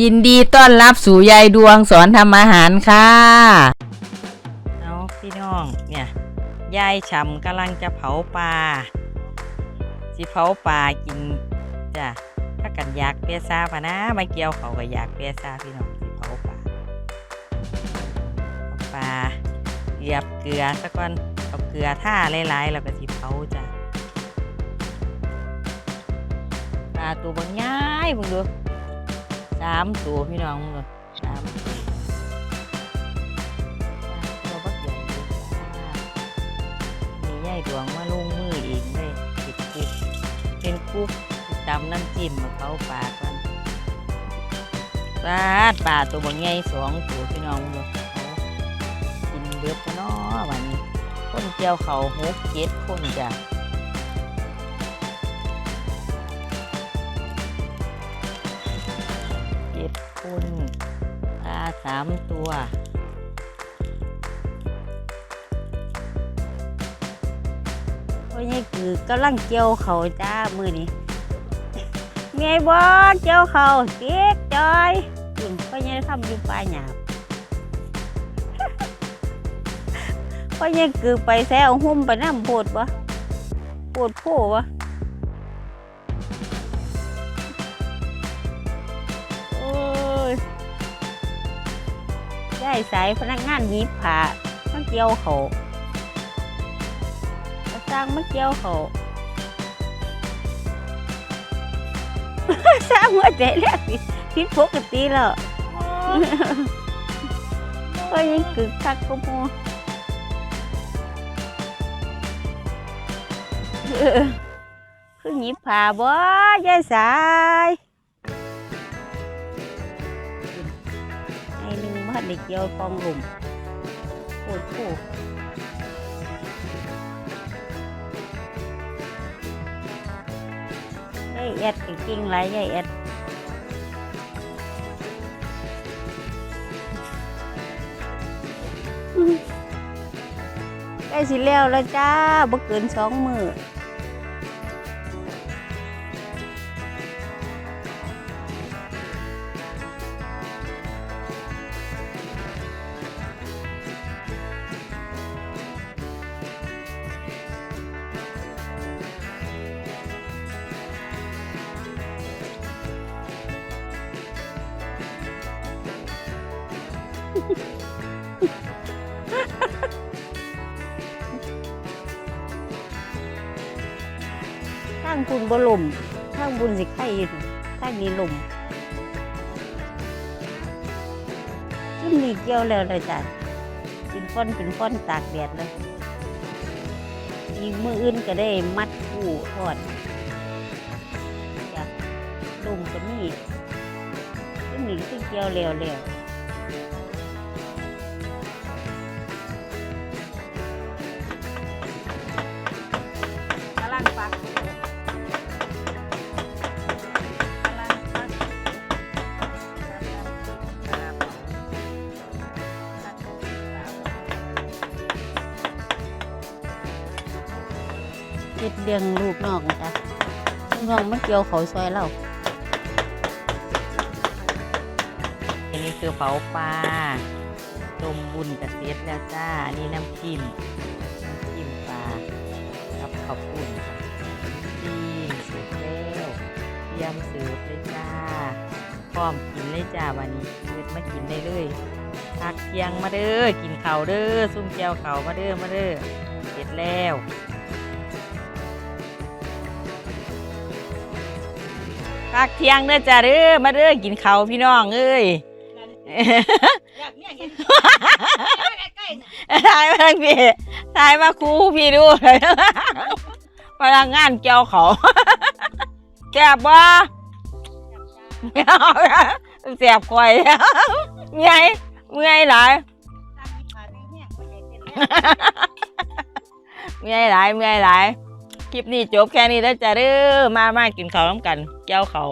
ยินดีต้อนรับสู่ยายดวงสอนทำอาหารค่ะ เอาพี่น้องเนี่ยยายฉ่ำกำลังจะเผาปลาสิเผาปลากินจ้ะถ้ากันอยากเปียซาปะนะมาเกี่ยวเขาก็อยากเปียซาพี่น้องสิเผาปลาปลาเหยียบเกลือสักก่อนเอาเกลือท่าหลายๆแล้วก็สิเผาจ้ะปลาตัวบางย้ายมึงดู สามตัวพี่น้องมึงดูสามตัวเราก็เขียนดูจ้ามียายดวงมาลงมือเองเลยติดคุกเป็นคุกติดำน้ำจิ้มมาเขาปากันปลาปลาตัวบางใหญ่สองตัวพี่น้องเลยกินเบือบกันเนาะวันนี้คนเจียวเขาหกเจ็ดคนจ้ะ คนปลาสามตัว โอ้ยนี่คือกำลังเกี่ยวเขาจ้ามือนี้เมียบ่เกี่ยวเขาเจ๊กจอยถึงพ่อยังทำอยู่ปลายหยาบพ่อยังคือไปแซวหุ่มไปน้ำโพดบ่โพดโพบ่โได้สายพนักงานหยิบผ้ามาเกี่ยวเขาก็สร้างมาเกี่ยวเขาสร้างหัวใจแรกผิดผิดปกติแล้วก็ยังกึกคักก็มเออคือหยิบผ่าบ่ยายสาย หนึ่งมาได้เกี่ยวฟองหลุมโอ้โหยายแอดก็เก่งหลายยายแอดใกล้สิแล้วแล้วจ้าบ่เกินสองมือ ทางคุณบ่ลมทางบุญสิไข่อยู่ทางนี้ลมกินนี่เกี่ยวแล้วเลยจ้ะกินฟ้อนเป็นฟ้อนตากแดดเลยอีกมืออื่นก็ได้มัดผู้ทอดจ้ะลมก็มีกินนี่คือเกี่ยวแล้วแล้ว เฮ็ดเลี้ยงลูกน้องจ้ะลูกน้องมันเกี่ยวเขาซอยเราอันนี้คือเป๋าปลาต้มบุญกระเทียมแล้วจ้าน,นี่น้ำจิ้มน้ำจิ้มปลากับข้าวปุ้นค่ะจิ้มเสร็จแล้วเตรียมเสิร์ฟเลยจ้า พร้อมกินเลยจ้าวันนี้ยืดมากินได้เลยพักเที่ยงมาเด้อ กินเข้าเด้อ ซุ่มแก้วเข้ามาเด้อ มาเด้อ เสร็จแล้ว พักเที่ยงเด้อจ้าเด้อมาเด้อกินข้าวพี่น้องเอ้ยถ่ายมาทางพี่ถ่ายมาครูพี่ดูพลังงานเกี่ยวเขาแซ่บบ่แซ่บควายเมื่อยเมื่อยหลายเมื่อยหลายเมื่อยหลาย คลิปนี้จบแค่นี้แล้วจ้ะเด้อมามากินข้าวน้ำกันเกี่ยวเขา